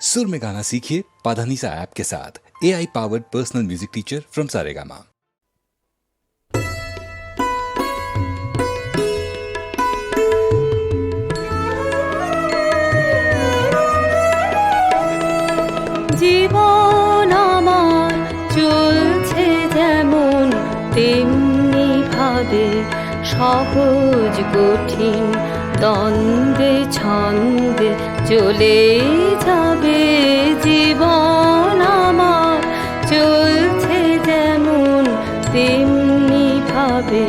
सुर में गाना सीखिए पाधानीसा ऐप के साथ A I powered personal music teacher from Saregama জীবন আমার চলছে যেমন তেমনি ভাবে সহজ কঠিন দ্বন্দ্বে ছন্দে চলে যাবে জীবন আমার। চলছে যেমন তেমনি ভাবে।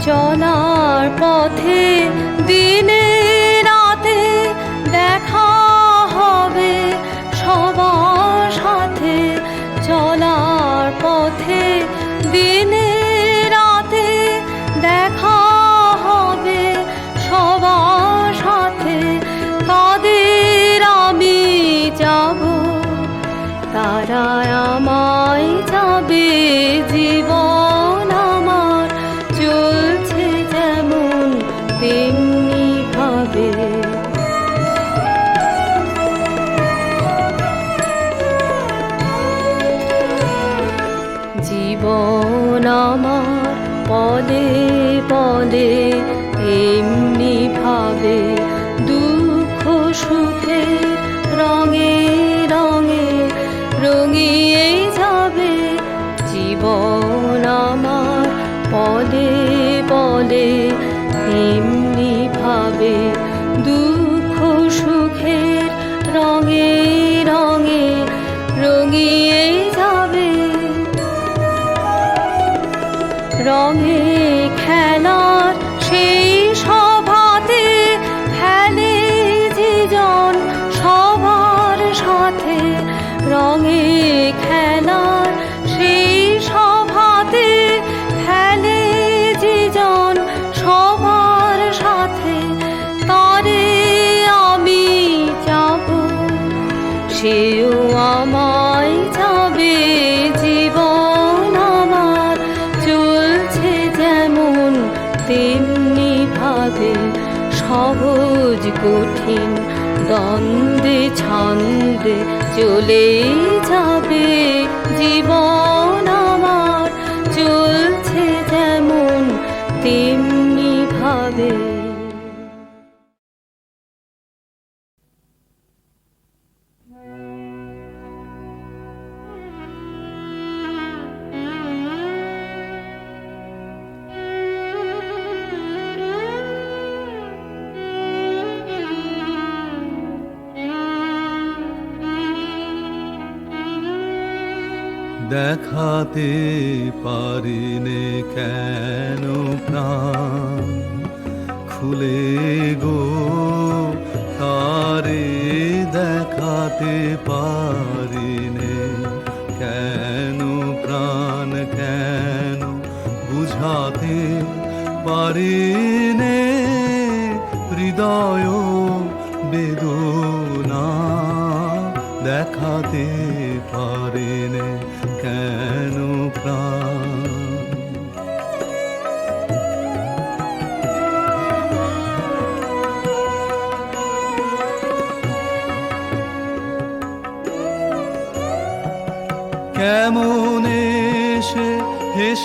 চলার পথে চলে দেখাতে পারিনে কেন প্রাণ? খুলে গো, তারে দেখাতে পারিনে কেন প্রাণ? কেন বুঝাতে পারিনে হৃদয় বেদনা? দেখাতে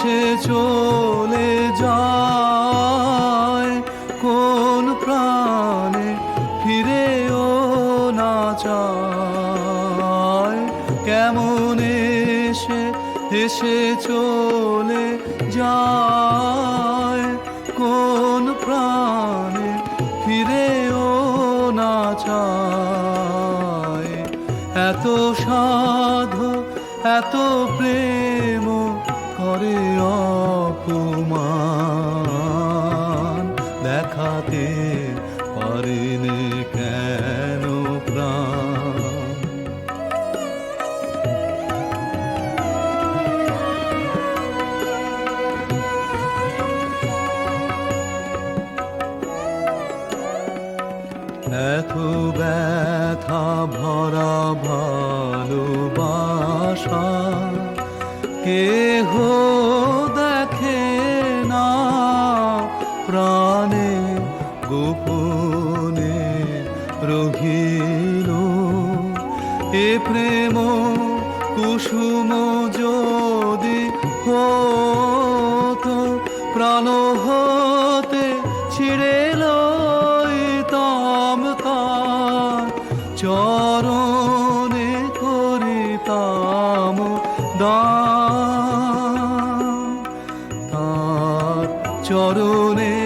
হেসে চলে যায়, কোন প্রাণে ফিরেও না চায়। কেমন এসে এসে চলে যায়, কোন প্রাণে ফিরেও না চায়। এত সাধু, এত প্রেম এত ব্যথা ভরা ভালোবাসা। চরণে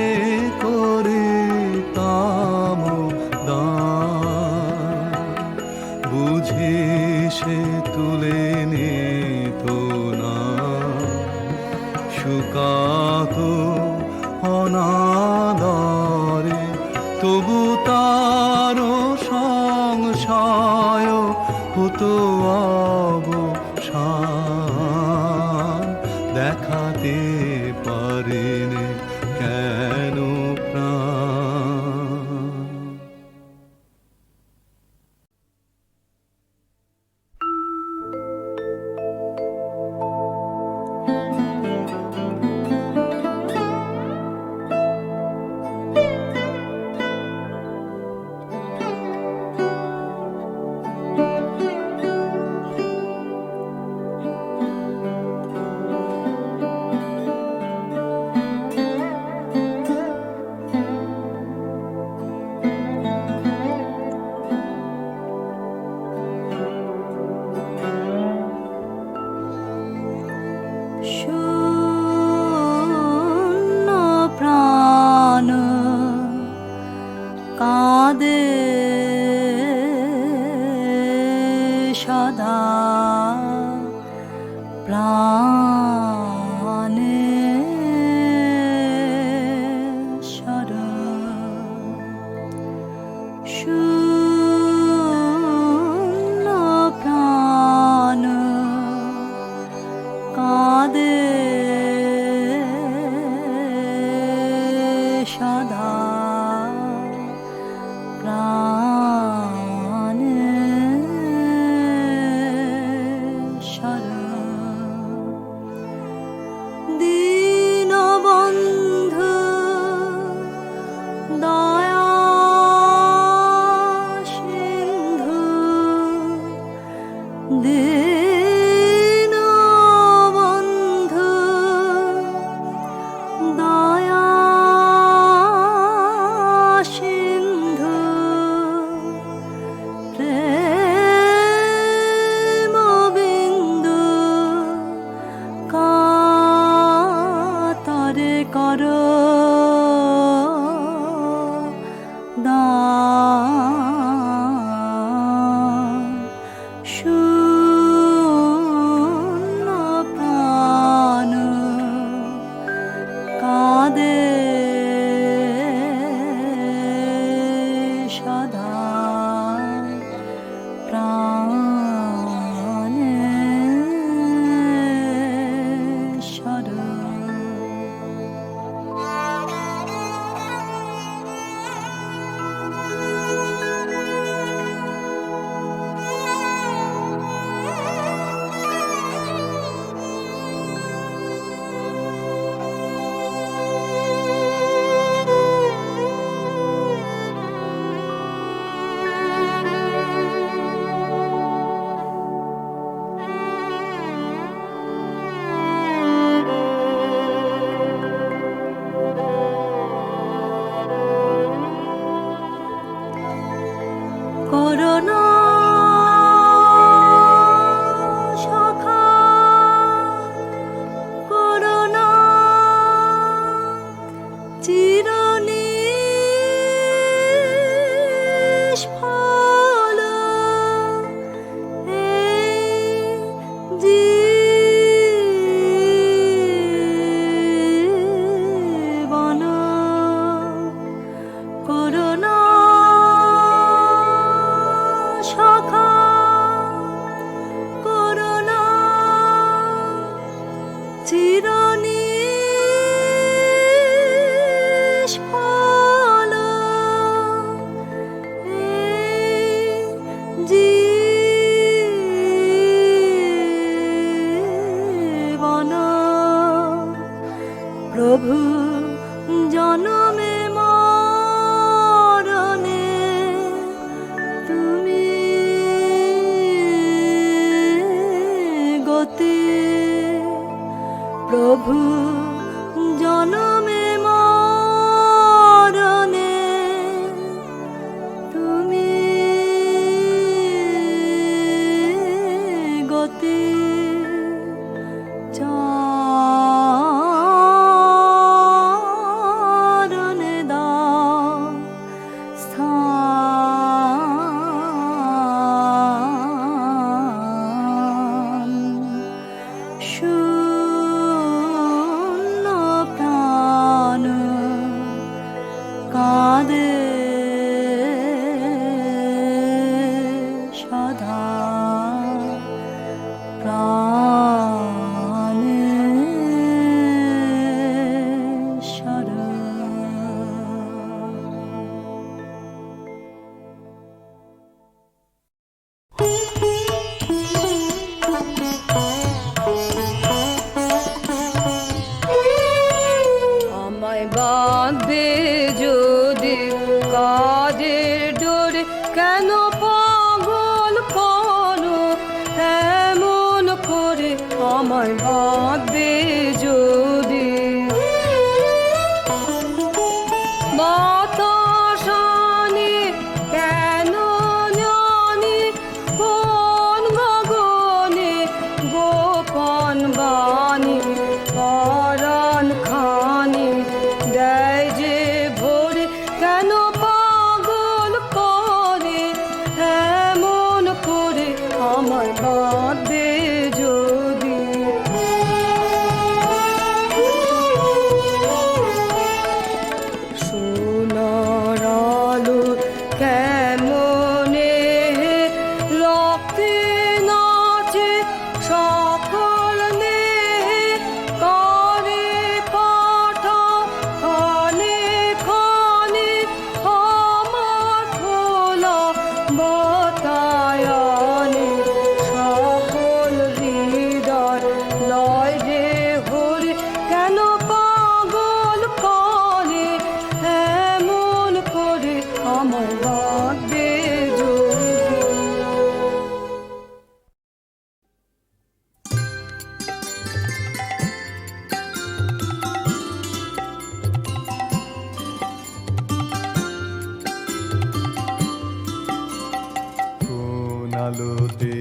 shoe. প্রভু জনমে Bye.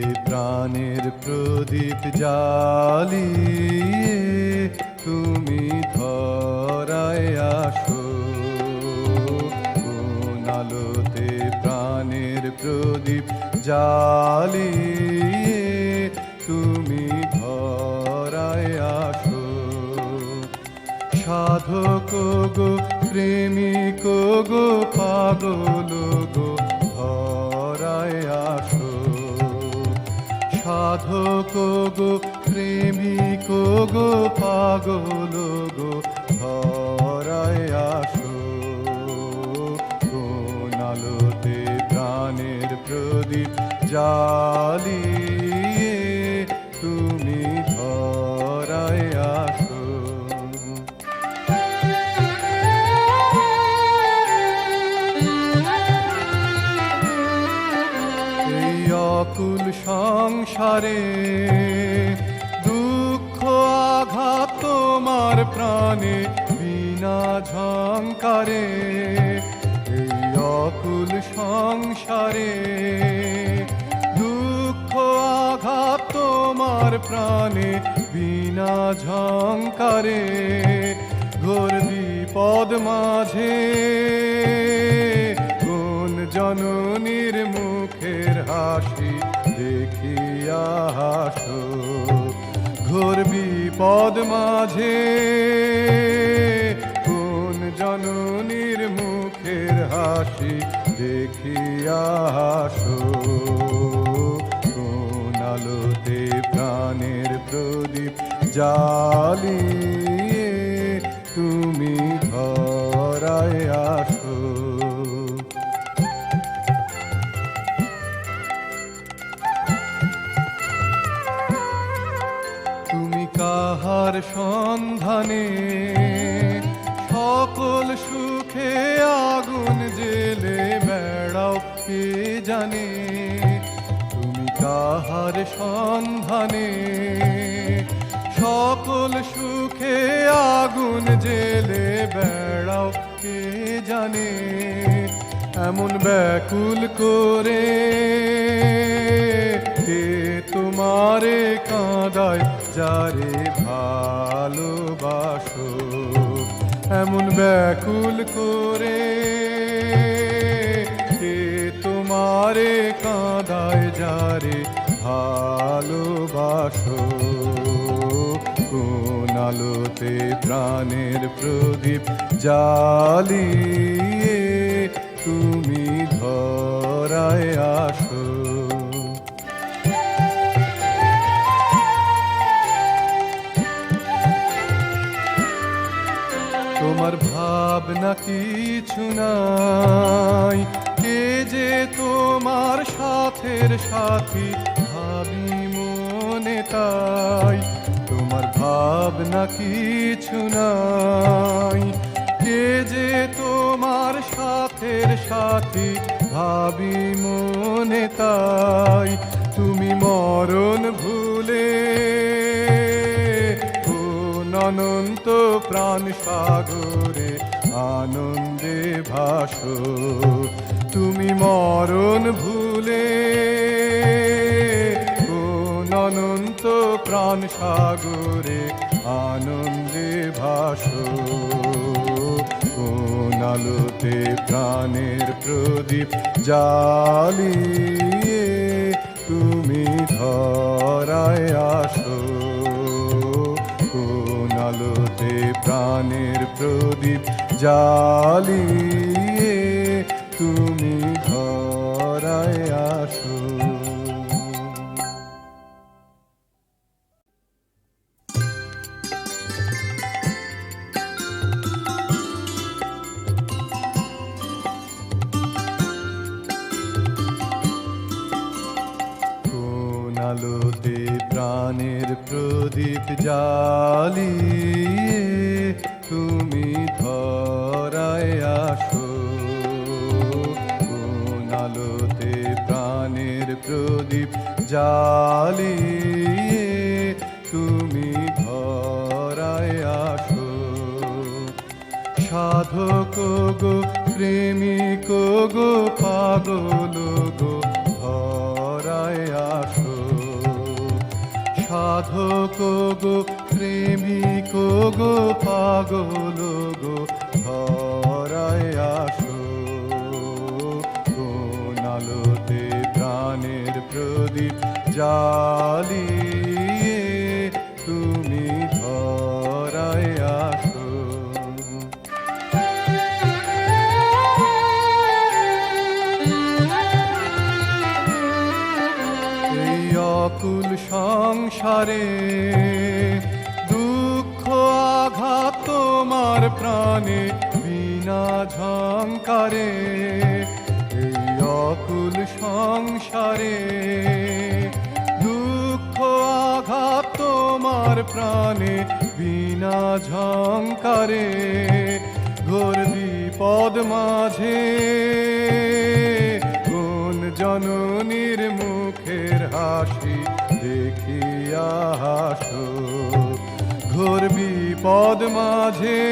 প্রাণের প্রদীপ জ্বালিয়ে তুমি ধরায় আসো। আলোতে প্রাণের প্রদীপ জ্বালিয়ে তুমি ধরায় আসো। সাধক গো, প্রেমিক গো, পাগল গো সাধক গো প্রেমিক গো পাগল গো ধরায় আসো। কোন প্রাণের প্রদীপ জ্বালিয়ে সংসারে দুঃখ আঘাত তোমার প্রাণে, বিনা ঝঙ্কারে এই অকুল সংসারে দুঃখ আঘাত তোমার প্রাণে, বিনা ঝঙ্কারে ঘোর বিপদ মাঝে কোন জননীর মুখের হাসি হাসো ঘোর বিপদ মাঝে। কোন জননীর মুখের হাসি দেখিয়া হাসো কোন আলোতে প্রাণের প্রদীপ জ্বালিয়ে কাহার সন্ধানে সকল সুখে আগুন জেলে বেড়াও কে জানে? তুমি কাহার সন্ধানে সকল সুখে আগুন জেলে বেড়াও কে জানে? এমন ব্যাকুল করে কে তোমারে কাঁদায় যারে ভালোবাসো, এমন ব্যাকুল করে কে তোমারে কাঁদায় যারে ভালোবাসো। কোন আলোতে প্রাণের প্রদীপ জ্বালিয়ে তুমি ধরায় আসো। ভাবনা কিছু নাই। কে যে তোমার সাথের সাথী ভাবি মনে তাই। তোমার ভাবনা কিছু নাই। কে যে তোমার সাথের সাথী ভাবি মনে তাই। তুমি মরণ ভুলে অনন্ত প্রাণ সাগরে আনন্দে ভাসো, তুমি মরণ ভুলে। কোন অনন্ত প্রাণ সাগরে আনন্দে ভাসো, কোন আলোতে প্রাণের প্রদীপ জ্বালিয়ে তুমি ধরায় আসো। কোন আলোতে প্রাণের প্রদীপ জ্বালিয়ে তুমি ধরায় জ্বালিয়ে তুমি ধরায় আসো। সাধক গো, প্রেমিক গো, পাগল গো ধরায় আসো। সাধক গো, প্রেমিক গো, পাগল গো প্রদীপ জ্বালিয়ে তুমি ধরায় আসো। এই অকুল সংসারে দুঃখ আঘাত তোমার প্রাণে বিনা ঝঙ্কারে অকুল সংসারে, দুঃখ আঘাত তোমার প্রাণে, বিনা ঝঙ্কারে ঘোর বিপদ মাঝে, কোন জননীর মুখের হাসি দেখিয়া হাসো। ঘোর বিপদ মাঝে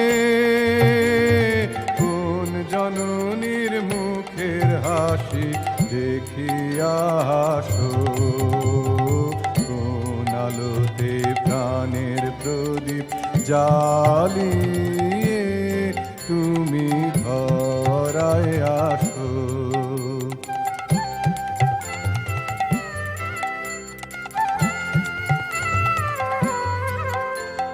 দেখিয়া কোন আলোতে প্রাণের প্রদীপ জ্বালিয়ে তুমি ধরায় আসো।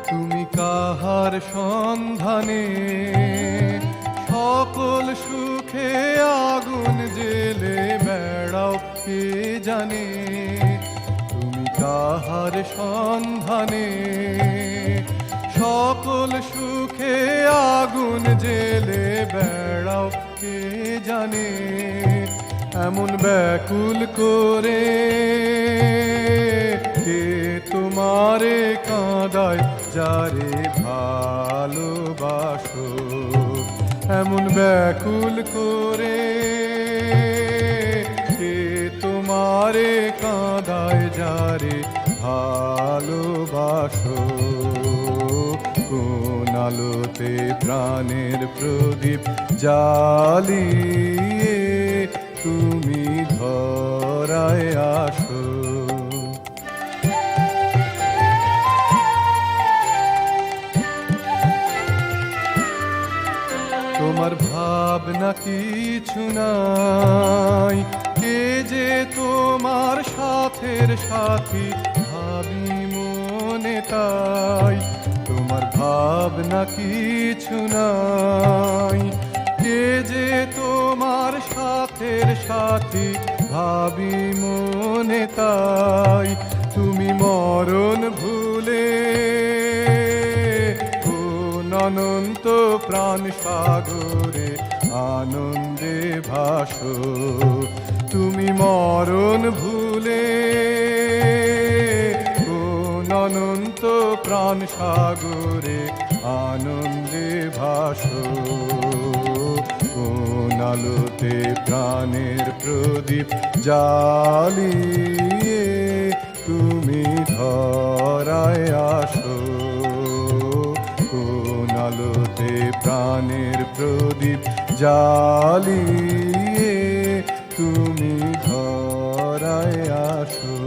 তুমি কাহার সন্ধানে সকল সুখে আগুন জেলে বেড়াও, কে জানে? তুমি কাহার সন্ধানে। সকল সুখে আগুন জেলে বেড়াও, কে জানে? এমন ব্যাকুল করে কে তোমারে কাঁদায়, যারে ভালোবাসো? এমন ব্যাকুল করে তোমারে কাঁদায় যারে ভালোবাসো। কোন আলোতে প্রাণের প্রদীপ জ্বালিয়ে তুমি ধরায় আসো। তোমার ভাবনা কিছু নাই সাথের সাথী ভাবি মনে তাই। তোমার ভাবনা কিছু নাই। কে যে তোমার সাথের সাথী ভাবি মনে তাই। তুমি মরণ ভুলে অনন্ত প্রাণ সাগরে আনন্দে ভাসো, তুমি মরণ ভুলে। কোন অনন্ত প্রাণ সাগরে আনন্দে ভাসো, কোন আলোতে প্রাণের প্রদীপ জ্বালিয়ে তুমি ধরায় আসো। প্রাণের প্রদীপ জ্বালিয়ে তুমি ধরায় আসো।